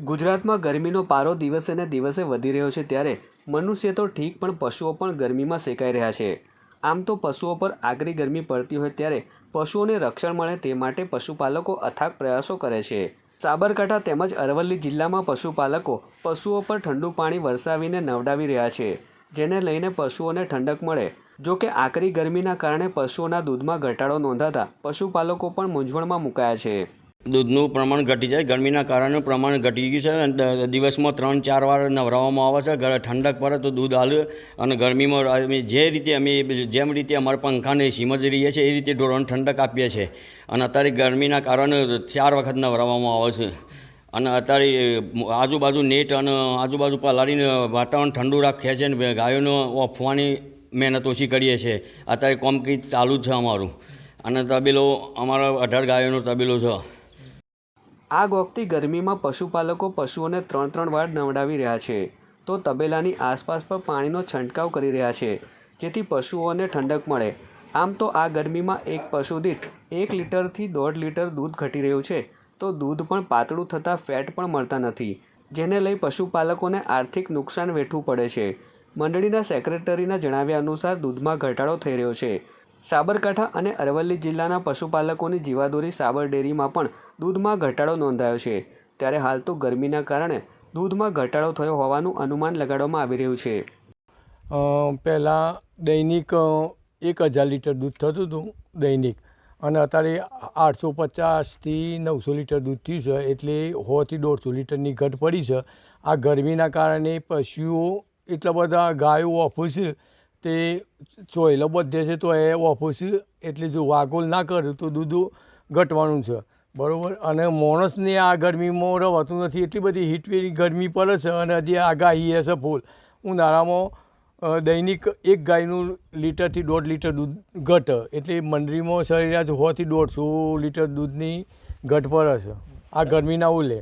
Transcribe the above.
ગુજરાતમાં ગરમીનો પારો દિવસે ને દિવસે વધી રહ્યો છે ત્યારે મનુષ્ય તો ઠીક, પણ પશુઓ પણ ગરમીમાં શેકાઈ રહ્યા છે. આમ તો પશુઓ પર આકરી ગરમી પડતી હોય ત્યારે પશુઓને રક્ષણ મળે તે માટે પશુપાલકો અથાગ પ્રયાસો કરે છે. સાબરકાંઠા તેમજ અરવલ્લી જિલ્લામાં પશુપાલકો પશુઓ પર ઠંડુ પાણી વરસાવીને નવડાવી રહ્યા છે, જેને લઈને પશુઓને ઠંડક મળે. જો કે આકરી ગરમીના કારણે પશુઓના દૂધમાં ઘટાડો નોંધાતા પશુપાલકો પણ મૂંઝવણમાં મુકાયા છે. દૂધનું પ્રમાણ ઘટી જાય, ગરમીના કારણે પ્રમાણ ઘટી ગયું છે અને દિવસમાં ત્રણ, ચાર વાર નવરાવવામાં આવે છે. ઘરે ઠંડક પડે તો દૂધ હાલ અને ગરમીમાં અમે જે રીતે અમે જેમ રીતે અમારા પંખાને સીમજ રહીએ છીએ, એ રીતે ઢોરોને ઠંડક આપીએ છીએ. અને અત્યારે ગરમીના કારણે ચાર વખત નવરાવવામાં આવે છે. અને અત્યારે આજુબાજુ નેટ અને આજુબાજુ પલાળીને વાતાવરણ ઠંડુ રાખીએ છીએ અને ગાયોને ઓફવાની મહેનત ઓછી કરીએ છીએ. અત્યારે કોમકી ચાલુ જ છે અમારું. અને તબેલો, અમારા અઢાર ગાયોનો તબેલો છે. આગ વખતી ગરમીમાં પશુપાલકો પશુઓને ત્રણ ત્રણ વાર નવડાવી રહ્યા છે. તો તબેલાની આસપાસ પણ પાણીનો છંટકાવ કરી રહ્યા છે, જેથી પશુઓને ઠંડક મળે. આમ તો આ ગરમીમાં એક પશુ દીઠ એક લીટરથી દોઢ લીટર દૂધ ઘટી રહ્યું છે. તો દૂધ પણ પાતળું થતાં ફેટ પણ મળતા નથી, જેને લઈ પશુપાલકોને આર્થિક નુકસાન વેઠવું પડે છે. મંડળીના સેક્રેટરીના જણાવ્યા અનુસાર દૂધમાં ઘટાડો થઈ રહ્યો છે. સાબરકાંઠા અને અરવલ્લી જિલ્લાના પશુપાલકોની જીવાદોરી સાબર ડેરીમાં પણ દૂધમાં ઘટાડો નોંધાયો છે. ત્યારે હાલ તો ગરમીના કારણે દૂધમાં ઘટાડો થયો હોવાનું અનુમાન લગાડવામાં આવી રહ્યું છે. પહેલાં દૈનિક એક હજાર લીટર દૂધ થતું હતું દૈનિક. અને અત્યારે આઠસો પચાસથી નવસો લીટર દૂધ થયું છે. એટલે સોથી દોઢસો લીટરની ઘટ પડી છે. આ ગરમીના કારણે પશુઓ એટલા બધા ગાયો ઓફો તે ચોયલો બધે છે તો એ ઓફિસ એટલે જો વાગોલ ના કરે તો દૂધ ઘટવાનું છે. બરાબર? અને માણસને આ ગરમીમાં રહેવાતું નથી. એટલી બધી હીટવેની ગરમી પડે છે અને હજી આગાહી હશે ફૂલ. ઉનાળામાં દૈનિક એક ગાયનું લીટરથી દોઢ લીટર દૂધ ઘટે. એટલે મંડળીમાં સરેરાશ સોથી દોઢસો લીટર દૂધની ઘટ પડે છે. આ ગરમીના ઉલે.